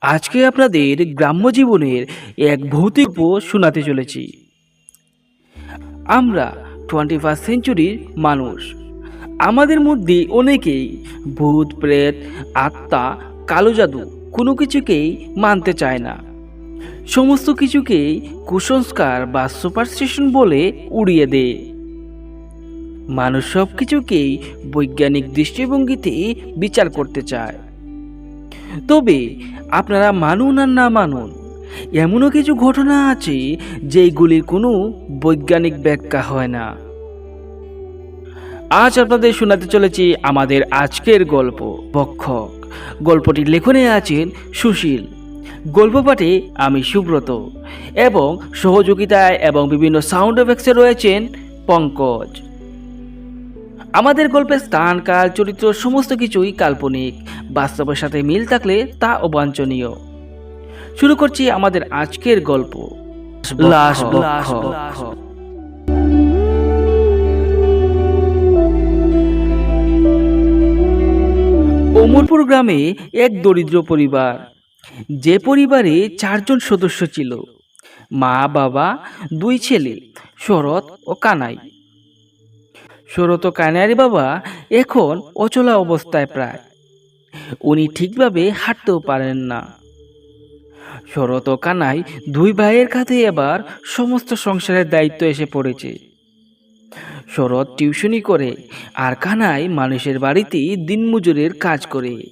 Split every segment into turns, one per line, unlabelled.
আজকে আপনাদের গ্রাম্য জীবনের এক ভৌতিক শোনাতে চলেছি। আমরা টোয়েন্টি ফার্স্ট সেঞ্চুরির মানুষ। আমাদের মধ্যে অনেকেই ভূত, প্রেত, আত্মা, কালো জাদু কোনো কিছুকেই মানতে চায় না। সমস্ত কিছুকেই কুসংস্কার বা সুপারস্টিশন বলে উড়িয়ে দেয়। মানুষ সব কিছুকেই বৈজ্ঞানিক দৃষ্টিভঙ্গিতে বিচার করতে চায়। তবে আপনারা মানুন আর না মানুন, এমনও কিছু ঘটনা আছে যেইগুলির কোনো বৈজ্ঞানিক ব্যাখ্যা হয় না। আজ আপনাদের শোনাতে চলেছি আমাদের আজকের গল্প, বক্ষক। গল্পটির লেখনে আছেন সুশীল। গল্প পাঠে আমি সুব্রত এবং সহযোগিতায় এবং বিভিন্ন সাউন্ড এফেক্টসে রয়েছেন পঙ্কজ। আমাদের গল্পের স্থান কাল চরিত্র সমস্ত কিছুই কাল্পনিক। বাস্তবের সাথে মিল থাকলে তা অবাঞ্ছনীয়। শুরু করছি আমাদের আজকের গল্প। লাশ। অমরপুর গ্রামে এক দরিদ্র পরিবার। যে পরিবারে চারজন সদস্য ছিল। মা বাবা দুই ছেলে শরৎ ও কানাই। ও কানাইয়ের বাবা এখন অচলা অবস্থায় প্রায়। উনি ঠিকভাবে হাঁটতেও পারেন না। শরত কানাই দুই ভাইয়ের কাঁধে এবার সমস্ত সংসারের দায়িত্ব এসে পড়েছে। শরৎ টিউশনি করে আর কানাই মানুষের বাড়িতে দিনমজুরের কাজ করে।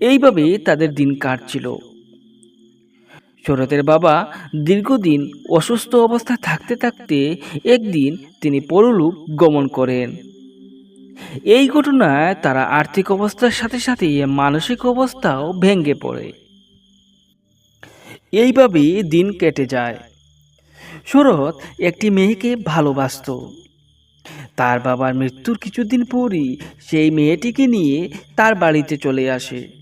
এইভাবে তাদের দিন কাটছিল শরতের বাবা দীর্ঘদিন অসুস্থ অবস্থায় থাকতে থাকতে একদিন তিনি পরলোক গমন করেন। এই ঘটনায় তারা আর্থিক অবস্থার সাথে সাথে মানসিক অবস্থাও ভেঙে পড়ে। এইভাবেই দিন কেটে যায়। শরৎ একটি মেয়েকে ভালোবাসতো। তার বাবার মৃত্যুর কিছুদিন পরই সেই মেয়েটিকে নিয়ে তার বাড়িতে চলে আসে।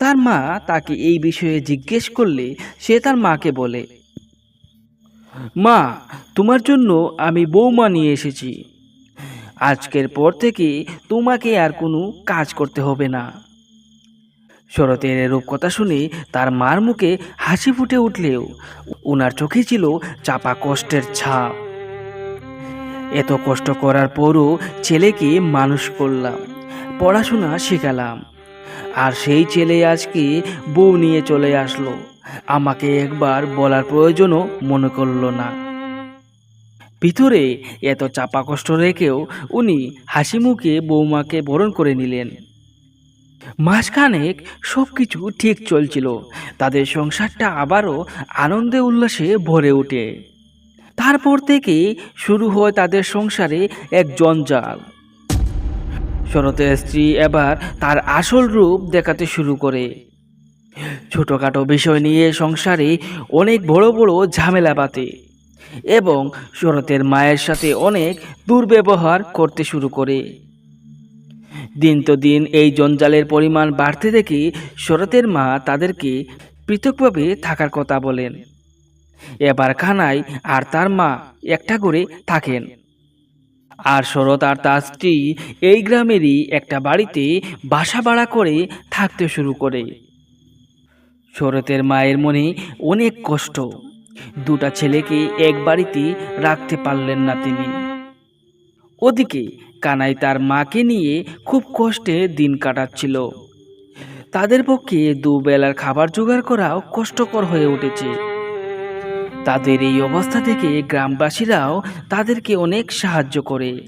তার মা তাকে এই বিষয়ে জিজ্ঞেস করলে সে তার মাকে বলে, মা, তোমার জন্য আমি বৌমা নিয়ে এসেছি। আজকের পর থেকে তোমাকে আর কোনো কাজ করতে হবে না। শরতের এরূপ কথা শুনে তার মার মুখে হাসি ফুটে উঠলেও ওনার চোখে ছিল চাপা কষ্টের ছাপ। এত কষ্ট করার পরও ছেলেকে মানুষ করলাম, পড়াশোনা শেখালাম আর সেই ছেলে আজকে বউ নিয়ে চলে আসলো? আমাকে একবার বলার প্রয়োজনও মনে করল না। ভিতরে এত চাপা কষ্ট রেখেও উনি হাসি মুখে বৌমাকে বরণ করে নিলেন। মাসখানেক সব কিছু ঠিক চলছিল। তাদের সংসারটা আবারও আনন্দে উল্লাসে ভরে ওঠে। তারপর থেকে শুরু হয় তাদের সংসারে এক জঞ্জাল। শরতের স্ত্রী এবার তার আসল রূপ দেখাতে শুরু করে। ছোটোখাটো বিষয় নিয়ে সংসারে অনেক বড় বড় ঝামেলা পাতে এবং শরতের মায়ের সাথে অনেক দুর্ব্যবহার করতে শুরু করে। দিন তো দিন এই জঞ্জালের পরিমাণ বাড়তে দেখে শরতের মা তাদেরকে পৃথকভাবে থাকার কথা বলেন। এবার খানাই আর তার মা একটা করে থাকেন। আর শরৎ আর তার স্ত্রী এই গ্রামেরই একটা বাড়িতে বাসা ভাড়া করে থাকতে শুরু করে। শরতের মায়ের মনে অনেক কষ্ট। দুটা ছেলেকে এক বাড়িতে রাখতে পারলেন না তিনি। ওদিকে কানাই তার মাকে নিয়ে খুব কষ্টে দিন কাটাচ্ছিল। তাদের পক্ষে দুবেলার খাবার জোগাড় করাও কষ্টকর হয়ে উঠেছে। তাদের এই অবস্থা থেকে গ্রামবাসীরাও তাদেরকে অনেক সাহায্য করে।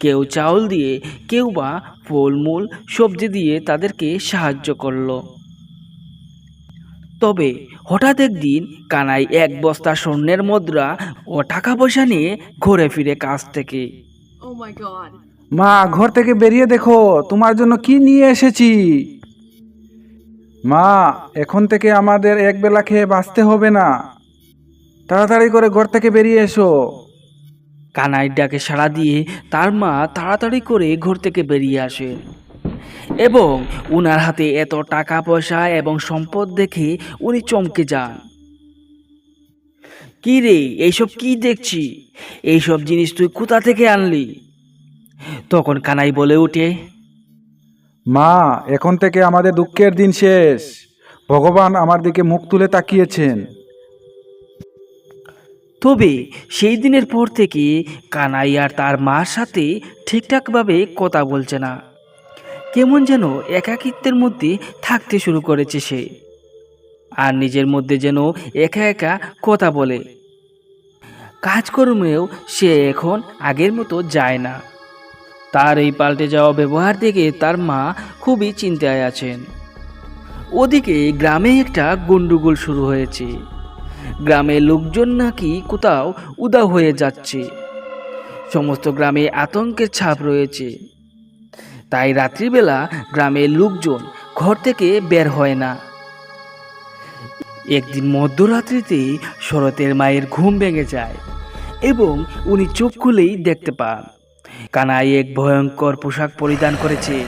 কেউ চাউল দিয়ে কেউ বা ফলমূল সবজি দিয়ে তাদেরকে সাহায্য করল। তবে হঠাৎ একদিন কানাই এক বস্তা স্বর্ণের মুদ্রা ও টাকা পয়সা নিয়ে ঘুরে ফিরে কাজ থেকে।
Oh.
মা ঘর থেকে বেরিয়ে দেখো তোমার জন্য কি নিয়ে এসেছি? মা এখন থেকে আমাদের এক বেলা খেয়ে বাঁচতে হবে না। তাড়াতাড়ি করে ঘর থেকে বেরিয়ে এসো।
কানাই ডাকে সাড়া দিয়ে তার মা তাড়াতাড়ি করে ঘর থেকে বেরিয়ে আসে। এবং উনার হাতে এত টাকা পয়সা এবং সম্পদ দেখে উনি চমকে যান। কি রে এইসব কি দেখছি? এইসব জিনিস তুই কোথা থেকে আনলি? তখন কানাই বলে ওঠে
মা এখন থেকে আমাদের দুঃখের দিন শেষ। ভগবান আমার দিকে মুখ তুলে তাকিয়েছেন।
তবে সেই দিনের পর থেকে কানাই আর তার মার সাথে ঠিকঠাকভাবে কথা বলছে না। কেমন যেন একাকিত্বের মধ্যে থাকতে শুরু করেছে সে। আর নিজের মধ্যে যেন একা একা কথা বলে। কাজকর্মেও সে এখন আগের মতো যায় না। তার এই পাল্টে যাওয়া ব্যবহার দেখে তার মা খুবই চিন্তায় আছেন। ওদিকে গ্রামে একটা গন্ডগোল শুরু হয়েছে। গ্রামের লোকজন নাকি কোথাও উদা হয়ে যাচ্ছে। সমস্ত গ্রামে আতঙ্কের ছাপ রয়েছে। তাই রাত্রিবেলা গ্রামের লোকজন ঘর থেকে বের হয় না। একদিন মধ্যরাত্রিতে শরতের মায়ের ঘুম ভেঙে যায় এবং উনি চোখ খুলেই দেখতে পান। কানাই এক ভয়ঙ্কর পোশাক পরিধান করেছে।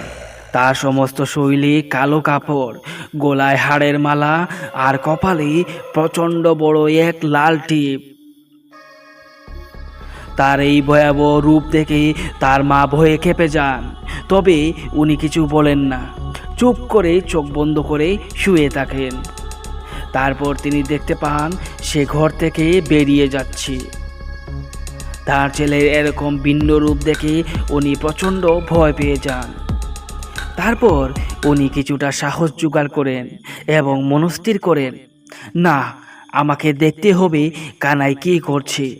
তার সমস্ত শৈলী কালো কাপড়, গলায় হাড়ের মালা আর কপালে প্রচণ্ড বড় এক লাল টিপ। তার এই ভয়াবহ রূপ দেখে তার মা ভয়ে খেপে যান। তবে উনি কিছু বলেন না। চুপ করে চোখ বন্ধ করে শুয়ে থাকেন। তারপর তিনি দেখতে পান, সে ঘর থেকে বেরিয়ে যাচ্ছে। তার ছেলের এরকম ভিন্ন রূপ দেখে উনি প্রচণ্ড ভয় পেয়ে যান। তারপর উনি কিছুটা সাহস জোগাড় করেন এবং মনস্থির করেন, না, আমাকে দেখতে হবে কানাই কী করছে।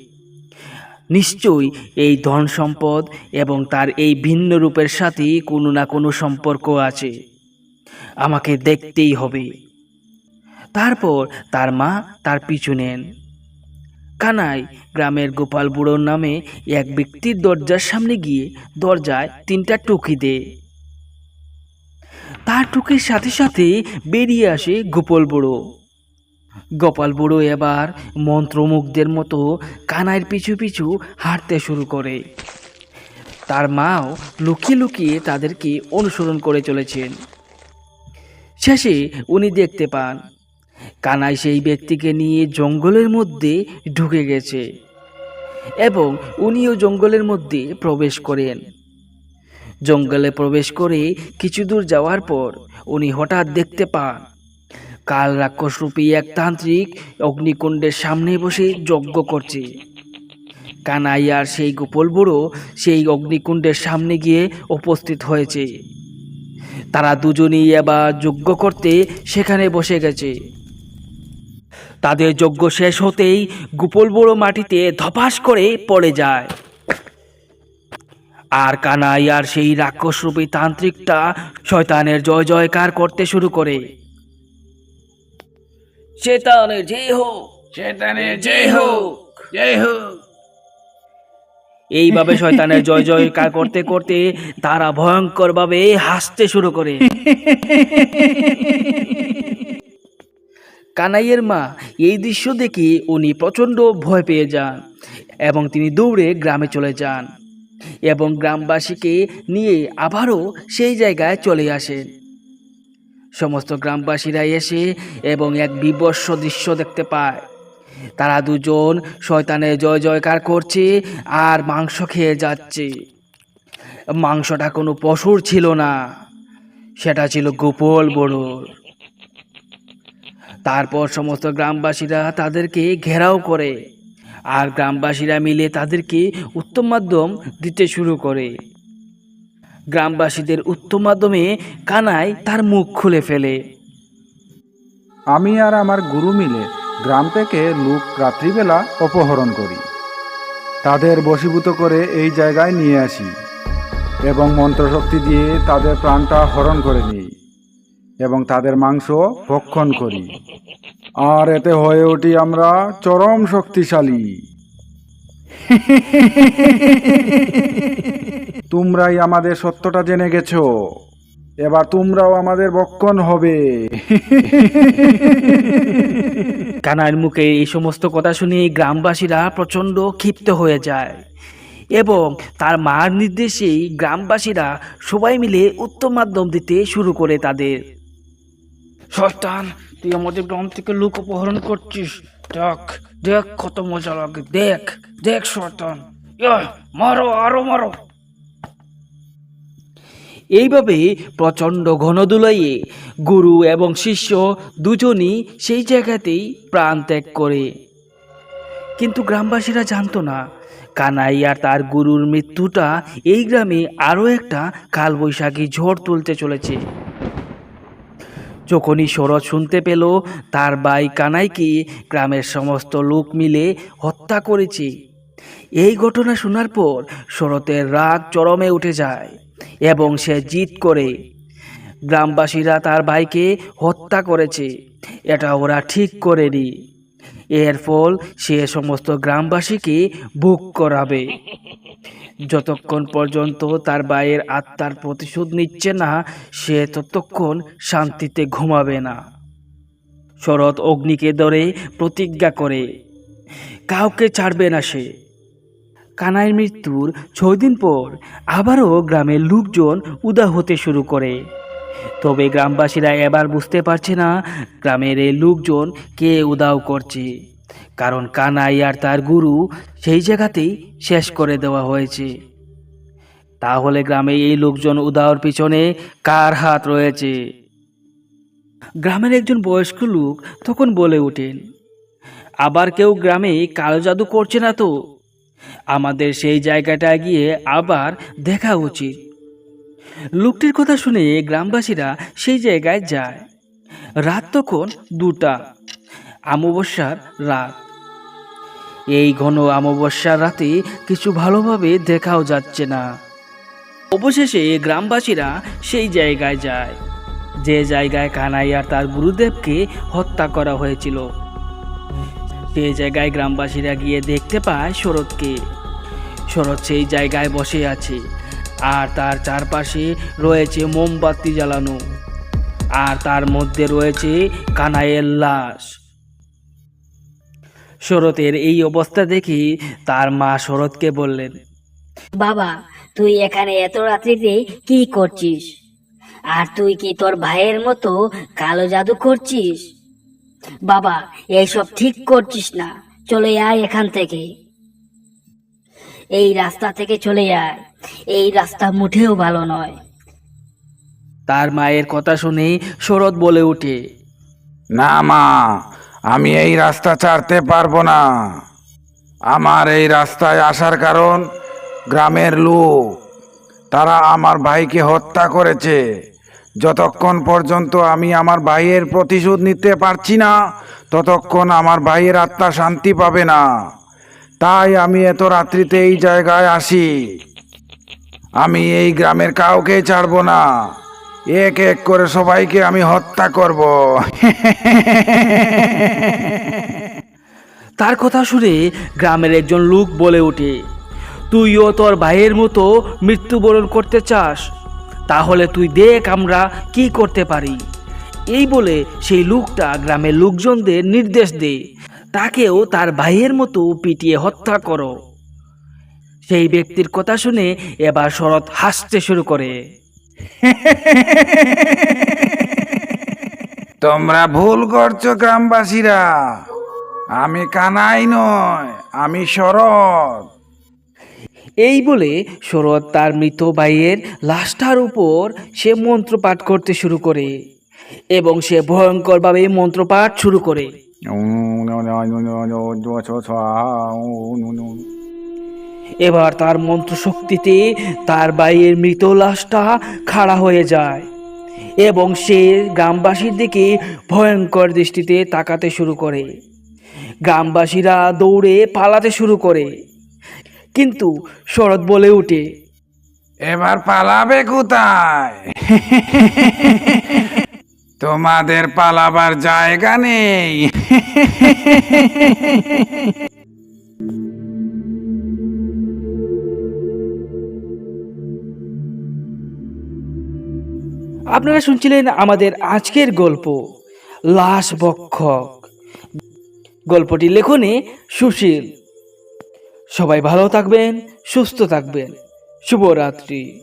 নিশ্চয়ই এই ধন সম্পদ এবং তার এই ভিন্ন রূপের সাথে কোনো না কোনো সম্পর্ক আছে। আমাকে দেখতেই হবে। তারপর তার মা তার পিছু নেন। কানাই গ্রামের গোপাল বুড়োর নামে এক ব্যক্তির দরজার সামনে গিয়ে দরজায় তিনটা টুকি দেয়। তার টুকির সাথে সাথে বেরিয়ে আসে গোপাল বুড়ো। গোপাল বুড়ো এবার মন্ত্রমুগ্ধের মতো কানাইয়ের পিছু পিছু হাঁটতে শুরু করে। তার মাও লুকিয়ে লুকিয়ে তাদেরকে অনুসরণ করে চলেছেন। শেষে উনি দেখতে পান, কানাই সেই ব্যক্তিকে নিয়ে জঙ্গলের মধ্যে ঢুকে গেছে এবং উনিও জঙ্গলের মধ্যে প্রবেশ করেন। জঙ্গলে প্রবেশ করে কিছু দূর যাওয়ার পর উনি হঠাৎ দেখতে পান, কাল রাক্ষসরূপী এক তান্ত্রিক অগ্নিকুণ্ডের সামনে বসে যজ্ঞ করছে। কানাই আর সেই গোপল বুড়ো সেই অগ্নিকুণ্ডের সামনে গিয়ে উপস্থিত হয়েছে। তারা দুজনেই এবার যজ্ঞ করতে সেখানে বসে গেছে। তাদের যজ্ঞ শেষ হতেই গোপল বুড়ো মাটিতে ধপাস করে পড়ে যায়। আর কানাই আর সেই রাক্ষসরূপী তান্ত্রিকটা শয়তানের জয় জয়কার করতে শুরু করে। শেতানের জয় হোক।
শয়তানের জয় হোক জয় হোক।
এইভাবে শয়তানের জয় জয়কার করতে করতে তারা ভয়ঙ্করভাবে হাসতে শুরু করে। কানাইয়ের মা এই দৃশ্য দেখে উনি প্রচণ্ড ভয় পেয়ে যান এবং তিনি দৌড়ে গ্রামে চলে যান। এবং গ্রামবাসীকে নিয়ে আবারও সেই জায়গায় চলে আসেন সমস্ত গ্রামবাসীরা এসে এবং এক বিবস্ব দৃশ্য দেখতে পায়। তারা দুজন শয়তানে জয় জয়কার করছে আর মাংস খেয়ে যাচ্ছে। মাংসটা কোনো পশুর ছিল না, সেটা ছিল গোপল বড়োর। তারপর সমস্ত গ্রামবাসীরা তাদেরকে ঘেরাও করে আর গ্রামবাসীরা মিলে তাদেরকে উত্তম মাধ্যম দিতে শুরু করে। গ্রামবাসীদের উত্তম মাধ্যমে কানাই তার মুখ খুলে ফেলে।
আমি আর আমার গুরু মিলে গ্রাম থেকে লোক রাত্রিবেলা অপহরণ করি। তাদের বশীভূত করে এই জায়গায় নিয়ে আসি এবং মন্ত্রশক্তি দিয়ে তাদের প্রাণটা হরণ করে নিই এবং তাদের মাংস ভক্ষণ করি। আর এতে হয়ে উঠি আমরা চরম শক্তিশালী। তোমরাই আমাদের সত্যটা জেনে গেছ। এবার তোমরাও আমাদের বক্ষণ হবে।
কানার মুখে এই সমস্ত কথা শুনে গ্রামবাসীরা প্রচণ্ড ক্ষিপ্ত হয়ে যায়। এবং তার মার নির্দেশেই গ্রামবাসীরা সবাই মিলে উত্তম মাধ্যম দিতে শুরু করে তাদের। শয়তান তুই আমাদের গ্রাম থেকে লোক অপহরণ করছিস। দেখ দেখ কত মজা লাগে, দেখ দেখ শয়তান। মারো, আরও মারো। এইভাবে প্রচণ্ড ঘনদুলাইয়ে গুরু এবং শিষ্য দুজনই সেই জায়গাতেই প্রাণ ত্যাগ করে। কিন্তু গ্রামবাসীরা জানতো না, কানাই আর তার গুরুর মৃত্যুটা এই গ্রামে আরও একটা কালবৈশাখী ঝড় তুলতে চলেছে। যখনই শরৎ শুনতে পেল, তার ভাই কানাইকে গ্রামের সমস্ত লোক মিলে হত্যা করেছে। এই ঘটনা শোনার পর শরতের রাগ চরমে উঠে যায় এবং সে জিত করে। গ্রামবাসীরা তার ভাইকে হত্যা করেছে, এটা ওরা ঠিক করেনি। এর ফল সে সমস্ত গ্রামবাসীকে ভোগ করাবে। যতক্ষণ পর্যন্ত তার ভাইয়ের আত্মার প্রতিশোধ নিচ্ছে না, সে ততক্ষণ শান্তিতে ঘুমাবে না। শরৎ অগ্নিকে ধরে প্রতিজ্ঞা করে, কাউকে ছাড়বে না সে। কানাইয়ের মৃত্যুর ছয় দিন পর আবারও গ্রামের লোকজন উদা হতে শুরু করে। তবে গ্রামবাসীরা এবার বুঝতে পারছে না, গ্রামের এই লোকজন কে উদাও করছে। কারণ কানাই আর তার গুরু সেই জায়গাতেই শেষ করে দেওয়া হয়েছে। তাহলে গ্রামে এই লোকজন উদাওর পিছনে কার হাত রয়েছে? গ্রামের একজন বয়স্ক লোক তখন বলে ওঠেন, আবার কেউ গ্রামে কালো জাদু করছে না তো? আমাদের সেই জায়গাটায় গিয়ে আবার দেখা উচিত। লোকটির কথা শুনে গ্রামবাসীরা সেই জায়গায় যায়। রাত তখন দুটা। অমাবস্যার রাত। এই ঘন অমাবস্যার রাতে কিছু ভালোভাবে দেখাও যাচ্ছে না। অবশেষে গ্রামবাসীরা সেই জায়গায় যায়। যে জায়গায় কানাই আর তার গুরুদেবকে হত্যা করা হয়েছিল। সে জায়গায় গ্রামবাসীরা গিয়ে দেখতে পায় শরৎকে। শরৎ সেই জায়গায় বসে আছে আর তার চারপাশে রয়েছে মোমবাতি জ্বালানো। আর তার মধ্যে রয়েছে কানাইয়ের লাশ। শরতের এই অবস্থা দেখে তার মা শরৎকে বললেন
বাবা তুই এখানে এত রাত্রিতে কি করছিস? আর তুই কি তোর ভাইয়ের মতো কালো জাদু করছিস? বাবা এইসব ঠিক করছিস না। চলে আয় এখান থেকে। এই রাস্তা থেকে চলে আয়। এই রাস্তা মুঠেও ভালো নয়।
তার মায়ের কথা শুনে শরৎ বলে ওঠে
না মা আমি এই রাস্তা ছাড়তে পারব না। আমার এই রাস্তায় আসার কারণ গ্রামের লোক। তারা আমার ভাইকে হত্যা করেছে। যতক্ষণ পর্যন্ত আমি আমার ভাইয়ের প্রতিশোধ নিতে পারছি না, ততক্ষণ আমার ভাইয়ের আত্মা শান্তি পাবে না। তাই আমি এত রাত্রিতে এই জায়গায় আসি। আমি এই গ্রামের কাউকে ছাড়বো না। এক এক করে সবাইকে আমি হত্যা করব।
তার কথা শুনে গ্রামের একজন লোক বলে ওঠে, তুইও তোর ভাইয়ের মতো মৃত্যুবরণ করতে চাস, তাহলে তুই দেখ আমরা কি করতে পারি। এই বলে সেই লোকটা গ্রামের লোকজনদের নির্দেশ দে তাকেও তার ভাইয়ের মতো পিটিয়ে হত্যা করো। সেই ব্যক্তির কথা শুনে এবার শরৎ হাসতে শুরু করে।
তোমরা ভুল করছ গ্রামবাসীরা আমি কানাই নয় আমি শরৎ
এই বলে শরৎ তার মৃত ভাইয়ের লাশটার উপর সে মন্ত্রপাঠ করতে শুরু করে এবং সে ভয়ঙ্করভাবে মন্ত্রপাঠ শুরু করে এবার তার মন্ত্র শক্তিতে তার ভাইয়ের মৃত লাশটা খাড়া হয়ে যায় এবং সে গ্রামবাসীর দিকে ভয়ঙ্কর দৃষ্টিতে তাকাতে শুরু করে। গ্রামবাসীরা দৌড়ে পালাতে শুরু করে। কিন্তু শরৎ বলে ওঠে,
এবার পালাবে কোথায়? তোমাদের পালাবার জায়গা নেই।
আপনারা শুনছিলেন আমাদের আজকের গল্প, লাশ বক্ষক। গল্পটি লেখনে সুশীল। সবাই ভালো থাকবেন, সুস্থ থাকবেন। শুভরাত্রি।